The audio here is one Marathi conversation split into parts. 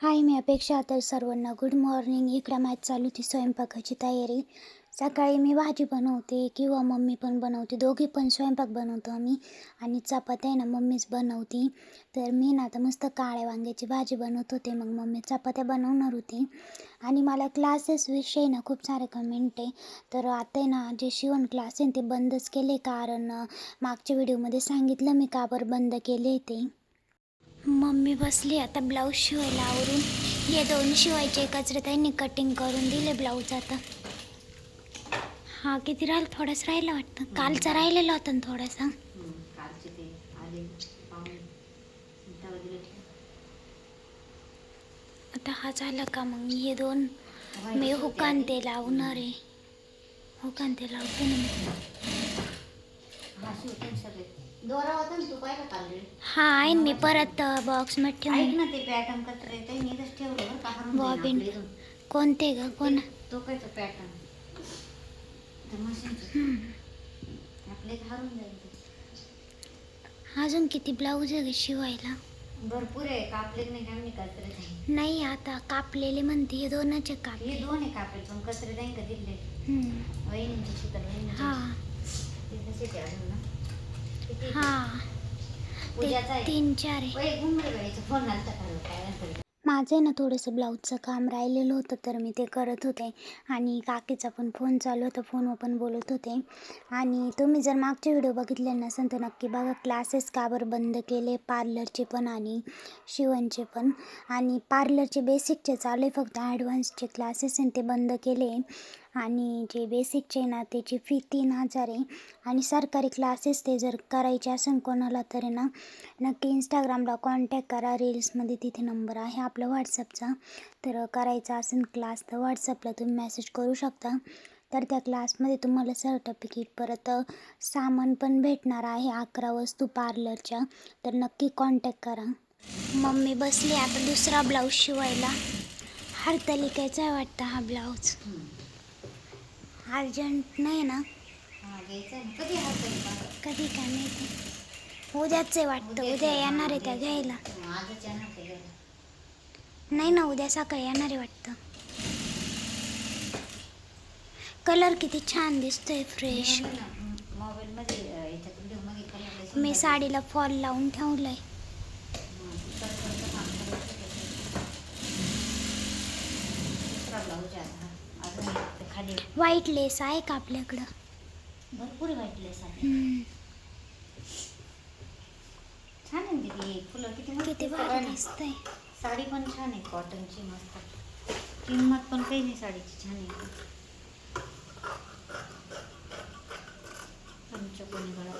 हाय मी अपेक्षा तर सर्वांना गुड मॉर्निंग इकडं मॅच चालू होती स्वयंपाकाची तयारी. सकाळी मी भाजी बनवते किंवा मम्मी पण बनवते. दोघी पण स्वयंपाक बनवतो आम्ही आणि चपात्या आहे ना मम्मीच बनवती. तर मी ना आता मस्त काळ्या वांग्याची भाजी बनवत होते मग मम्मी चपात्या बनवणार होती. आणि मला क्लासेसविषयी ना खूप सारे कमेंट आहे. तर आता आहे ना जे शिवण क्लास आहे ते बंदच केले. कारण मागच्या व्हिडिओमध्ये सांगितलं मी का बरं बंद केले ते. मम्मी बसली आता ब्लाऊज शिवायला आवरून. हे दोन शिवायचे कचरे त्यांनी कटिंग करून दिले ब्लाऊज आता. हा किती राहिलं? थोडाच राहिला वाटतं. कालचा राहिलेला होता ना थोडासा. आता हा झाला का मग? हे दोन मी हुकान ते लावणार आहे हुकान ते लावते ना हा दोरा होता ना तू पाहिला काल रे हा आहे ना मी परत बॉक्समध्ये ऐक ठेवून ना ते पॅटर्न कसं ठेवलं बरं का हरून जाईन बॉबिन आपलं इथून. कोणते ग कोण तो काय तो पॅटर्न मशीनचं हरून जाईल ते. अजून किती ब्लाऊज आहे ग शिवायला? भरपूर आहे कापले नाही काय नाही कचरे नाही. आता कापलेले म्हणते हे दोनच आहे कापले. हे दोन आहे कापले पण कचरे जाईन का दिले? हम्म. वहिनींची हा. ना? हा. तीन चार आहे. माझं ना थोडंसं ब्लाऊजचं काम राहिलेलं होतं तर मी ते करत होते. आणि काकीचा पण फोन चालू होता फोनवर पण बोलत होते. आणि तुम्ही जर मागचे व्हिडिओ बघितले नसेल तर नक्की बघा. क्लासेस का बरं बंद केले? पार्लरचे पण आणि शिवणचे पण. आणि पार्लरचे बेसिकचे चालू आहे फक्त ॲडव्हान्सचे क्लासेस आहे ते बंद केले. आणि जे बेसिकचे ना त्याची फी तीन हजार आहे. आणि सरकारी क्लासेस ते जर करायचे असेल कोणाला तर ना नक्की इंस्टाग्रामला कॉन्टॅक्ट करा. रील्समध्ये तिथे नंबर आहे आपला व्हॉट्सअपचा तर करायचा असेल क्लास तर व्हॉट्सअपला तुम्ही मेसेज करू शकता. तर त्या क्लासमध्ये तुम्हाला सर्टिफिकेट परत सामान पण भेटणार आहे अकरा वस्तू पार्लरच्या तर नक्की कॉन्टॅक्ट करा. मम्मी बसली आता दुसरा ब्लाऊज शिवायला. हरतालिकेचा आहे वाटतं हा ब्लाऊज अर्जंट नाही ना. कधी का? माहिती? उद्याच आहे वाटतं. उद्या येणार आहे त्या घ्यायला. नाही ना उद्या सकाळी येणार आहे वाटतं. कलर किती छान दिसतोय फ्रेश मी साडीला फॉल लावून ठेवलंय. आहे. खाली. व्हाईट लेस आहे का आपल्याकडं? भरपूर वाटले साडी हम्म. छान आहे दीदी फुलं किती मस्त किती भारी ना. दिसतंय. साडी पण छान आहे कॉटनची मस्त. किंमत पण काही नाही साडीची छान आहे. पंचकोनी गळा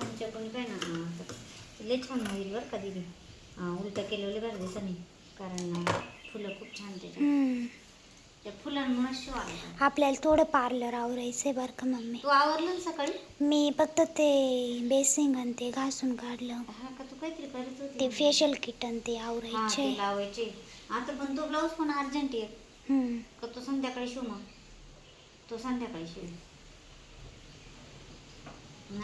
पंचकोनी काय ना तर लय छान होईल बरं का दीदी. उलटं केलेलं बरं दिसत नाही. कारण अं, फुलं खूप छान त्याच्यात. हम्म. त्या फुलांमुळे शिव आला आपल्याला थोडं पार्लर आवरायचंय बरं का मम्मी. तू आवरलं ना सकाळी? मी फक्त ते बेसिंग आणि ते घासून काढलं. हा का तू काहीतरी करत होती? ते ना? फेशियल किट आणि ते हा आवरायचे. ते लावायचे. आता पण तो ब्लाऊज पण अर्जंट आहे. हम्म. का तो संध्याकाळी शिव मग? तो संध्याकाळी शिव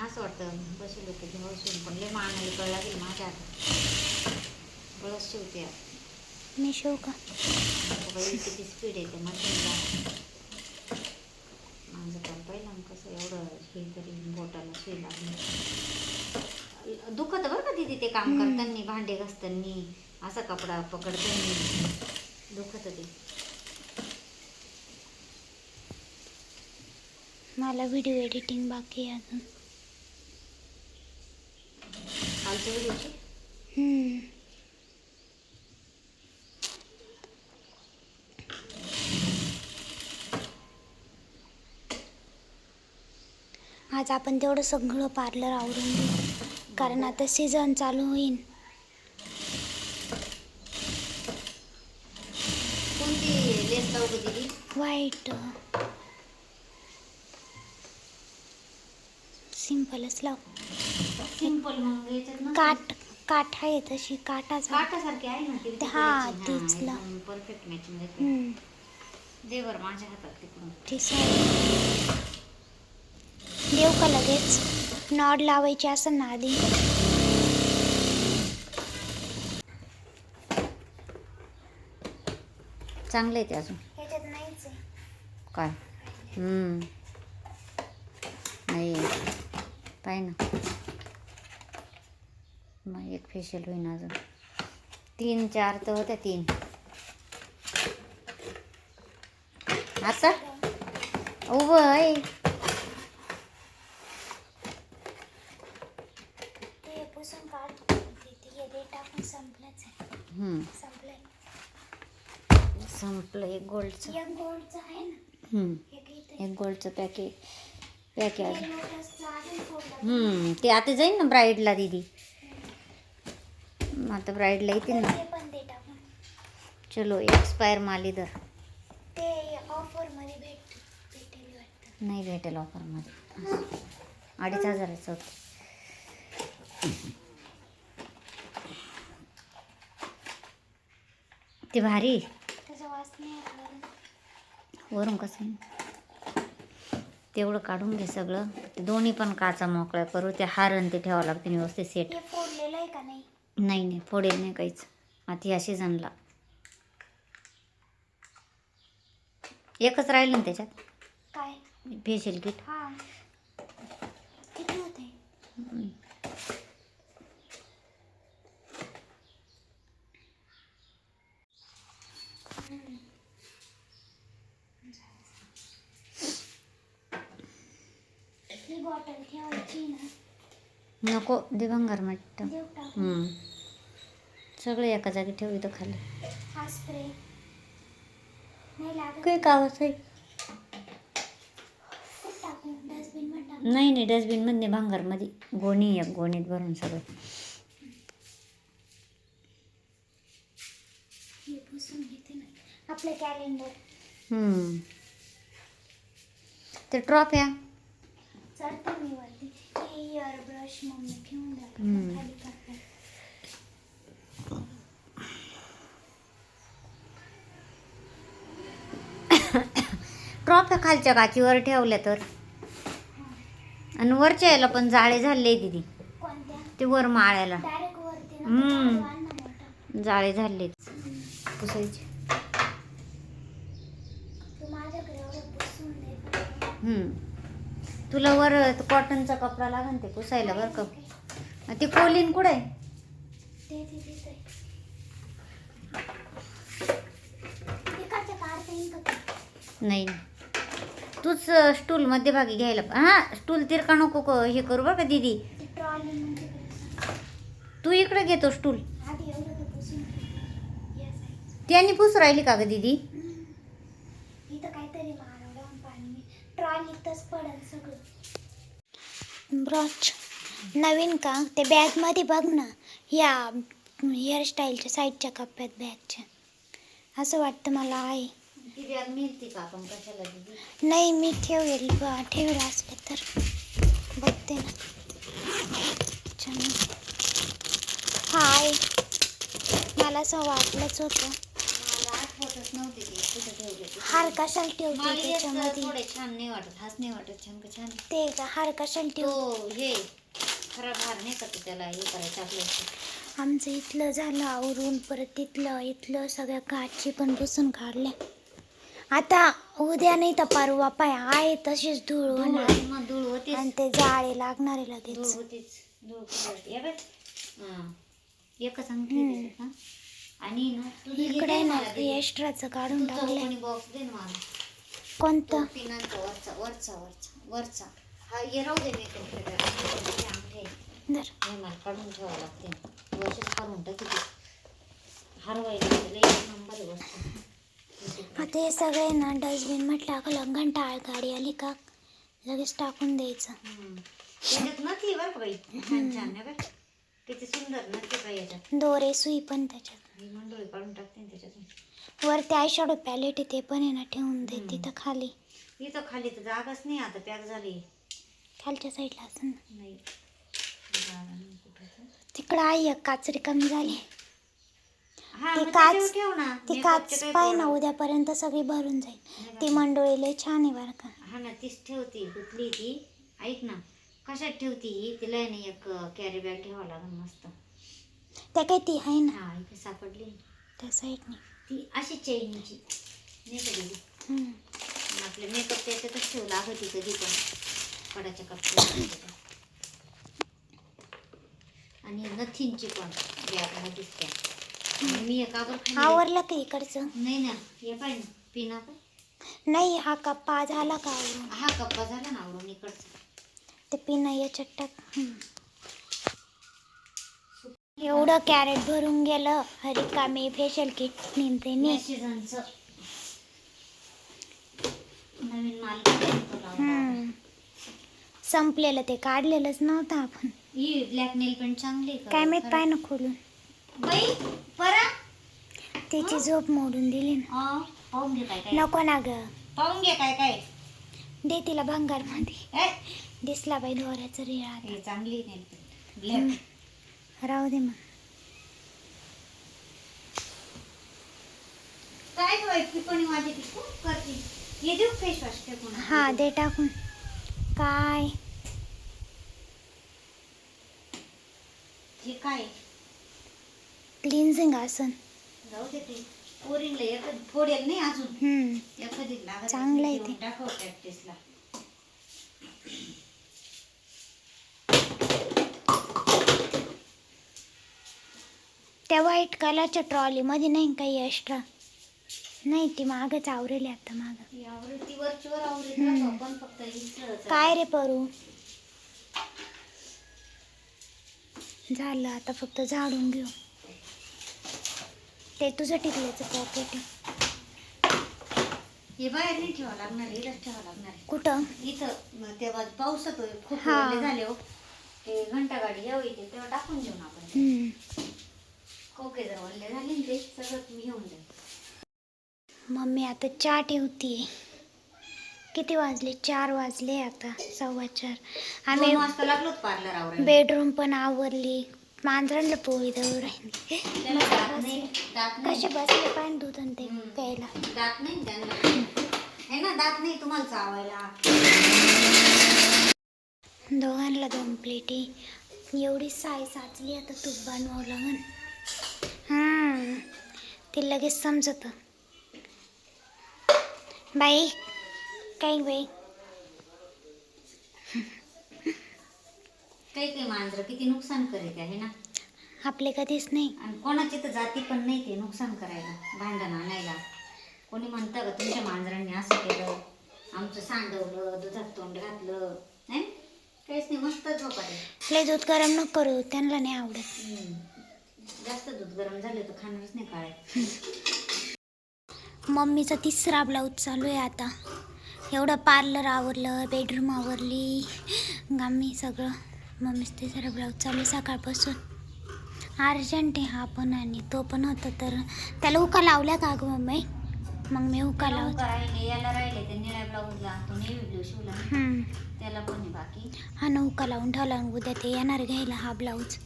असं वाटतं बसेल होते घ्यावं शिवून. पण लय मानायला कळ लागेल माझ्या हातात. बळच शिवते. मी शिव का? बाई किती स्पीड येते मशीनला माझं काम पाहिलं कसं एवढं हे तरी बोटाला सुई लागली दुखत बरं का तिथे ते काम हम्म. करताना भांडे घासताना असा कपडा पकडताना. दुखत ते. मला व्हिडिओ एडिटिंग बाकी आहे अजून. कालच्या व्हिडिओची आज आपण तेवढं सगळं पार्लर आवरून घेऊ. कारण आता सीझन चालू होईल कोणती लेस दिली व्हाईट सिम्पलच लाव. सिंपल मग याच्यात ना. काट काठ आहे तशी काटाचा. काटासारखी आहे ना ती. हा, तीच लाव. परफेक्ट मॅचिंग हम्म, दे बरं माझ्या हातात तिकडून ठीक आहे देऊ का लगेच नॉड लावायची असेल ना आधी चांगलं आहे ते अजून. ह्याच्यात नाहीच आहे. काय? हम्म. नाही पाय ना. मग एक फेशियल होईन अजून. तीन चार तर होत्या तीन. आता उभं आहे ते पुसून काढ ते ते हे दे टाकून संपलंच आहे हम्म. संपलंय संपलं एक गोल्डचं. एक गोल्डचं आहे ना. हम्म. एक इथे. एक गोल्डचं पॅकेट पॅकेज ते आता जाईन ना ब्राईडला दिदी. आता ब्राईडला येतील ना. चलो एक्सपायर माल इधर ते ऑफरमध्ये भेट भेटेल वाटतं. नाही भेटेल ऑफरमध्ये अडीच हजाराचं होतं. ते भारी. वरून कसं? तेवढं काढून घे सगळं. ते दोन्ही पण काचा मोकळ्या करू. ते हार आणि ते ठेवावं लागते व्यवस्थित सेट फोडलेलं आहे का नाही? नाही नाही. फोडेल नाही काहीच. आता या सीझनला एकच राहिलं ना त्याच्यात? काय? फेशियल किट हा किती होते ही बॉटल ठेवायची ना नको दे भंगार मट्ट. सगळे एका जागी ठेवू इथं खाली. स्प्रे नाही लागत. काही कावच आहे? नाही नाही डस्टबिनमध्ये भांगारमध्ये गोणी एक गोणीत भरून सगळं. आपलं कॅलेंडर हम्म. ते ट्रॉफ्या ट्रॉफ्या खालच्या काचीवर ठेवल्या तर. आणि वरच्या याला पण जाळे झाले दिदी. ते वर माळ्याला. हम्म. जाळे झाले पुसायचे. हम्म. तुला वर कॉटनचा कपडा लागन ते पुसायला बरं का? ते कोलीन कुठे? आहे? नाही. तूच स्टूल मध्यभागी घ्यायला हा स्टूल तिरका नको क- हे करू बरं का दीदी? ती इकडे घेतो स्टूल. त्यांनी पुस राहिली का ग दीदी हम्म. इथं काहीतरी मारवलं पाणी ट्रॉलीतच पडेल सगळं. ब्रॉच नवीन का? ते बॅगमध्ये बघ ना. या हेअरस्टाईलच्या साईडच्या कप्प्यात बॅगच्या असं वाटतं मला आहे. ती बॅग मिळते का आपण कशाला दीदी? नाही मी ठेवेल ब- ठेवेल असले तर. बघते ना. छान हाय. मला असं वाटलंच होतं. हार कशाला ठेवते त्याच्यामध्ये? थोडे छान नाही वाटत. हाच नाही वाटत छान छान? ते का हार कशाला ठेव तो हे खराब हार नाही का तो त्याला हे करायचं आपलं आमचं इथलं झालं आवरून परत तिथलं इथलं सगळ्या काची पण पुसून काढल्या. आता उद्या नाही तर परवा पाय आहे तशीच धूळ होणार. मग धूळ होतीच. आणि ते जाळे लागणार आहे धूळ लगेच होतीच. धूळ होती. हे बघ. हा. एकच अंगठी हा. आणि ना तुझं इकडे ना मला दे. एक्स्ट्राचं काढून ओपनिंग बॉक्स दे ना मला. कोणतं? तो पिनांचा वरचा वरचा वरचा वरचा. हा हे राहू दे मी हे मला काढून ठेवावं लागते. वर्षच हारून टाकी ते. हरवायला एक नंबर वस्तू आता हे सगळे ना डस्टबिनमध्ये टाकलं घंटाळ गाडी आली का लगेच टाकून द्यायचं. त्याच्यात नथी बरं का बाई? छान छान आहे बरं किती सुंदर नथी बाई याच्यात. दोरे सुई पण त्याच्यात. ही मंडोळी काढून टाकते ना त्याच्यातून. वरती आय शॅडो पॅलेट आहे ते पण आहे ना ठेवून दे. तिथं खाली. इथं खाली तर जागाच नाही आता पॅक झाली. खालच्या साईडला असं ना नाही. जागा नाही कुठं तर. तिकडं आई एक काचरी कमी झाली. हा ती मग काच- त्याच्यावर ठेव ना. ती Makeup काच काही पाय ना product. उद्यापर्यंत सगळी भरून जाईल. नाही ती? मंडोळी लय छान आहे बरं का. हा ना तीच ठेवती गुतली ती? ऐक ना कशात ठेवती ही? तिला आहे ना एक कॅरी बॅग ठेवावं लागेल मस्त. त्या काय ती आहे ना? हा इथे सापडली त्या साईडने ती अशी चैनीची. नाही का हम्म. मेकअप त्याच्यातच ठेवला होती कधी पण. कडाच्या कपड्या आणि नथींची पण बॅग आणि मी एका वर खाली आवरलं का इकडचं? नाही ना हे पाय ना पिना पाय. नाही हा कप्पा झाला का आवरून? हा कप्पा झाला ना आवरून इकडचा. ते पिन याच्यात टाक. हम्म. एवढं कॅरेट भरून गेलं. हरी कामे फेशियल किट निमते नी? सीझनचं नवीन माल पण लावला. हम्म. संपलेलं ते काढलेलंच नव्हतं आपण. ही ब्लॅक नेल पेंट चांगली आहे का? काय माहीत पाय ना खोलून. बाई परा. त्याची झोप मोडून दिली ना. अं, पाहून घे काय काय. नको ना ग. पाहून घे काय काय. दे तिला भंगारमध्ये ए, दिसला बाई दोऱ्याचं रिळा हे चांगली नेल पेंट ब्लॅक राहू दे मग. काय ठेवायची कोणी माझी करते. हे देऊ फेस वॉश फेकून. हा दे टाकून. काय? हे काय? क्लिन्झिंग आसन. जाऊ दे ते. पोरींला एखादी फोडेल नाही अजून. हम्म. एखादी लागत चांगलं आहे ते. प्रॅक्टिसला त्या व्हाईट कलरच्या ट्रॉलीमध्ये नाही काही एक्स्ट्रा नाही ती मागच आवरेली आता माग. काय रे परू? झालं आता फक्त झाडून घेऊ. ते तुझं टिकल्याचं पॉकेट हे बाहेर नाही ठेवावं लागणार इथंच ठेवावं लागणार. कुठं? इथं तेव्हा पाऊस येतोय खूप हा. झाले हो. ते घंटा गाडी यावं इथे तेव्हा टाकून देऊ ना आपण. हम्म. कोके जर ओले झाले ना ते सगळं मी घेऊन जाईल मम्मी आता चहा ठेवतीये. किती वाजले? चार वाजले आता सव्वा चार. आम्ही लागलो पार्लर बेडरूम पण आवरली. मांजरांना पोळी राहिली. दात कसे बसले पाहिजे दूध आणि ते. प्यायला? दात नाही ना त्यांना? है ना दात नाही तुम्हाला चावायला. दोघांना दोन प्लेटी. एवढी साय साचली आता तूप बनवावं हां ते लगेच समजतं. बाई काही बाई. काही काही मांजरं किती नुकसान करीत आहे ना? आपले कधीच नाही. आणि कोणाची तर जाती पण नाही ते नुकसान करायला भांडण आणायला. कोणी म्हणतं का तुमच्या मांजरांनी असं केलं आमचं सांडवलं दुधात तोंड घातलं. नाही? काहीच नाही मस्त झोपा ते लय दूध गरम नको करू त्यांना नाही आवडत. जास्त दूध गरम झालं तर खाणारच नाही काळे मम्मीचा तिसरा ब्लाऊज चालू आहे आता. एवढं पार्लर आवरलं बेडरूम आवरली गामी सगळं. मम्मीचं तिसरा ब्लाऊज चालू आहे सकाळपासून. अर्जंट आहे हा पण आणि तो पण होता तर. त्याला उका लावल्या का गं मम्मी? मग मी उका लावत. राहिले याला राहिले ते निळ्या ब्लाऊजला. तो नेव्ही ब्लू शिवला. त्याला पण बाकी. हा ना उका लावून ठेवला उद्या ते येणार घ्यायला हा ब्लाऊज.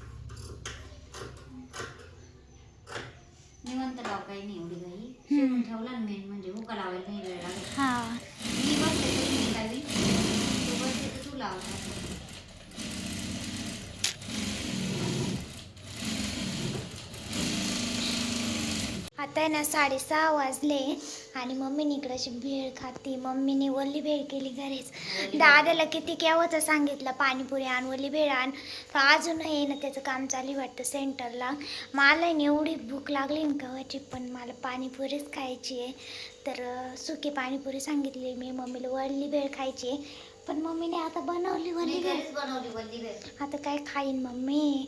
निवंत लाव काही नाही एवढी काही शिवून ठेवला ना मेन म्हणजे हुका लावायला नाही वेळ लागेल हा. मी बसते तू बसते तर तू लाव. आता आहे ना साडेसहा वाजले आणि मम्मीने इकडं अशी भेळ खाती. मम्मीने वल्ली भेळ केली घरीच. दादाला किती केव्हाचं सांगितलं पाणीपुरी आण वल्ली भेळ आण. तर अजूनही ना त्याचं काम चालू वाटतं सेंटरला. मला एवढी भूक लागली ना केव्हाची पण मला पाणीपुरीच खायची आहे. तर सुकी पाणीपुरी सांगितली मी. मम्मीला वल्ली भेळ खायची आहे. पण मम्मीने आता बनवली वल्ली भेळ. बनवली वल्ली वेळ आता काय खाईन मम्मी?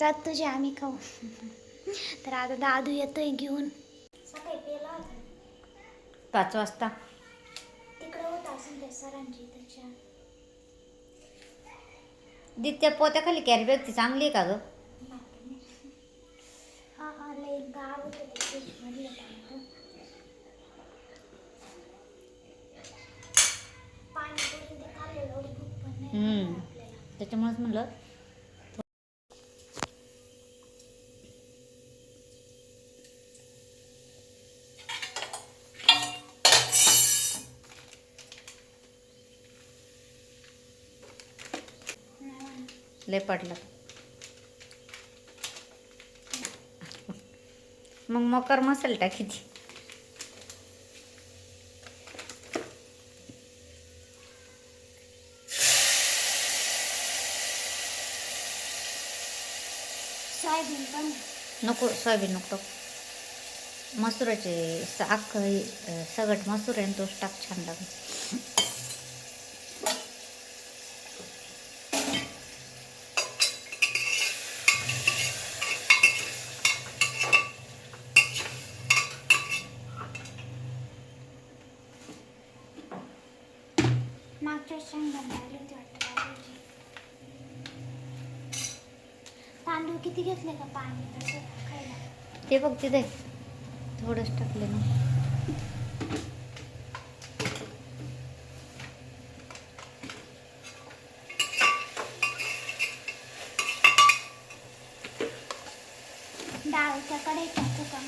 जात तुझे आम्ही खाऊ. तर आता दादू येतोय घेऊन. सकाळी पेला होता. पाच वाजता. तिकडे होता असेल त्या सरांची त्याच्या. दित्या पोत्याखाली कॅरी बॅग ती चांगली आहे का ग? हा हा लय गार होतं ते फ्रीज मधलं पाणी पाणीपुरी ते खाल्लेलं एवढी भूक पण नाही हम्म. लागली आपल्याला. त्याच्यामुळेच म्हणलं लय पडलं. मग मकर मसाला टाकीची सोयाबीन पण. नको सोयाबीन नको. मसुराचे अख्खं हे, सगट मसूर आहे तोच टाक छान लागेल मागच्या शेंगदाणे आले होते वाटतं बाजूचे. तांदूळ किती घेतले का पाणी तसं खायला तिथे थोडंच टाकले ना डाळच्या कडे टाकू का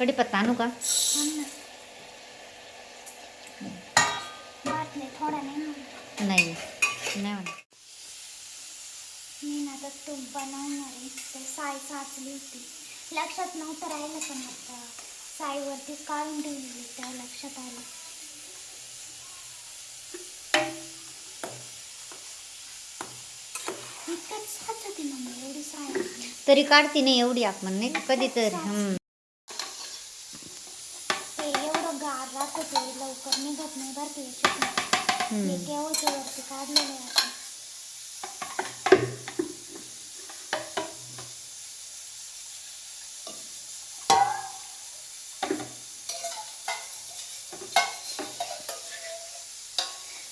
कढीपत्ता आणू का नाही. नाही मी ना तर तूप बनवणार आहे साय साचली होती लक्षात नव्हतं राहिलं पण आता साईवरतीच काढून ठेवलेली त्या लक्षात आलं. तरी काढती नाही एवढी आपण नाही? कधीतरी हम्म. ते एवढं गार राहतं ते नाही बरं का. हे केव्हाच्या वरती काढलेलं आहे आपण.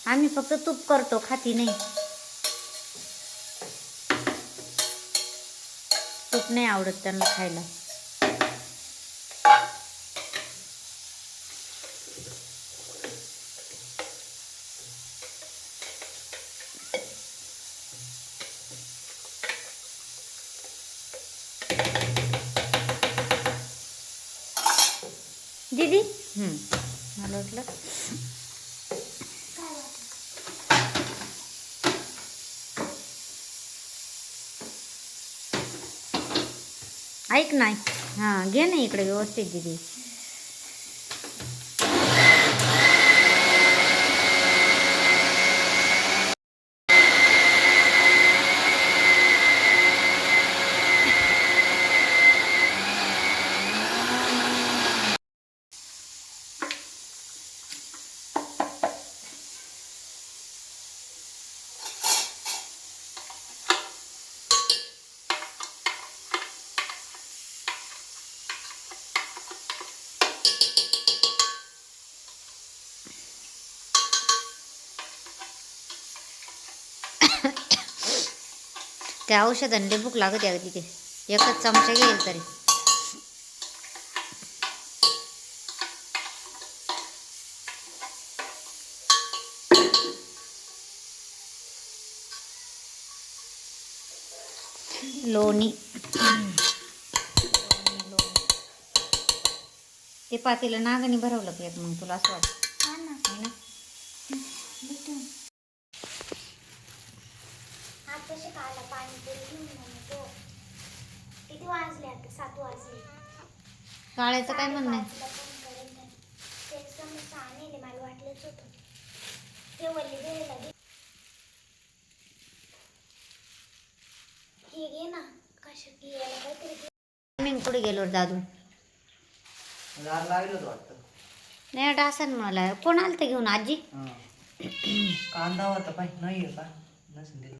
आम्ही फक्त तूप करतो खाती नाही. तूप नाही आवडत त्यांना खायला दीदी हम्म. मला वाटलं काय वाटतं ऐक नाही? हां घे ना इकडे व्यवस्थित दिदी. त्या औषधाने भूक लागत आहे तिथे. एकच चमचा घेईल तरी. लोणी. ते पातेलं नागाने भरवलं पाहिजे मग तुला असं वाटतं? ना. है ना भेटून आता शिकायला पाणीपुरी घेऊन मम्मी तो किती वाजले आता? सात वाजले. काळ्याचं काय म्हणणं आहे. ते समोसा आणले मला वाटलंच होतं. ते वल्ली वेळेला घे हे घे ना. कशा की याला काहीतरी घे. मी कुठे गेलो रे दादू? लागलं वाटतं. नाही डासन मला कोण आलं ते घेऊन आजी? कांदा होता पाहिजे नाही का? नसेल दिलं.